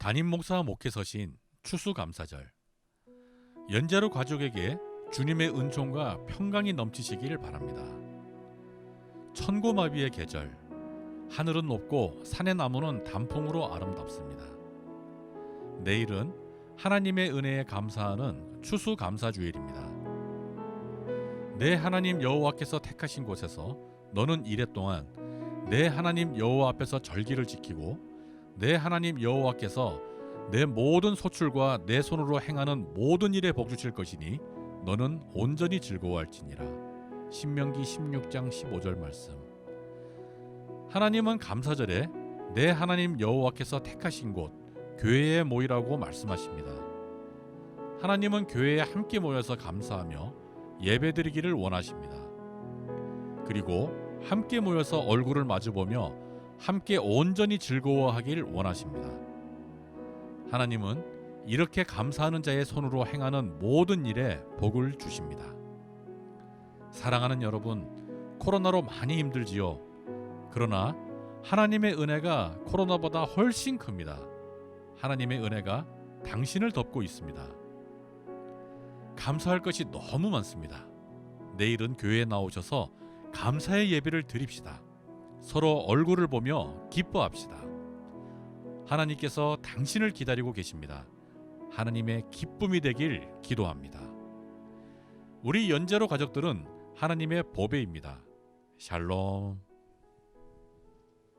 담임 목사 목회 서신 추수감사절 연자로 가족에게 주님의 은총과 평강이 넘치시기를 바랍니다. 천고마비의 계절 하늘은 높고 산의 나무는 단풍으로 아름답습니다. 내일은 하나님의 은혜에 감사하는 추수감사주일입니다. 내 하나님 여호와께서 택하신 곳에서 너는 이래 동안 내 하나님 여호와 앞에서 절기를 지키고 내 하나님 여호와께서 내 모든 소출과 내 손으로 행하는 모든 일에 복 주실 것이니 너는 온전히 즐거워할지니라. 신명기 16장 15절 말씀. 하나님은 감사절에 내 하나님 여호와께서 택하신 곳 교회에 모이라고 말씀하십니다. 하나님은 교회에 함께 모여서 감사하며 예배드리기를 원하십니다. 그리고 함께 모여서 얼굴을 마주보며 함께 온전히 즐거워하길 원하십니다. 하나님은 이렇게 감사하는 자의 손으로 행하는 모든 일에 복을 주십니다. 사랑하는 여러분, 코로나로 많이 힘들지요. 그러나 하나님의 은혜가 코로나보다 훨씬 큽니다. 하나님의 은혜가 당신을 덮고 있습니다. 감사할 것이 너무 많습니다. 내일은 교회에 나오셔서 감사의 예배를 드립시다. 서로 얼굴을 보며 기뻐합시다. 하나님께서 당신을 기다리고 계십니다. 하나님의 기쁨이 되길 기도합니다. 우리 연재로 가족들은 하나님의 보배입니다. 샬롬.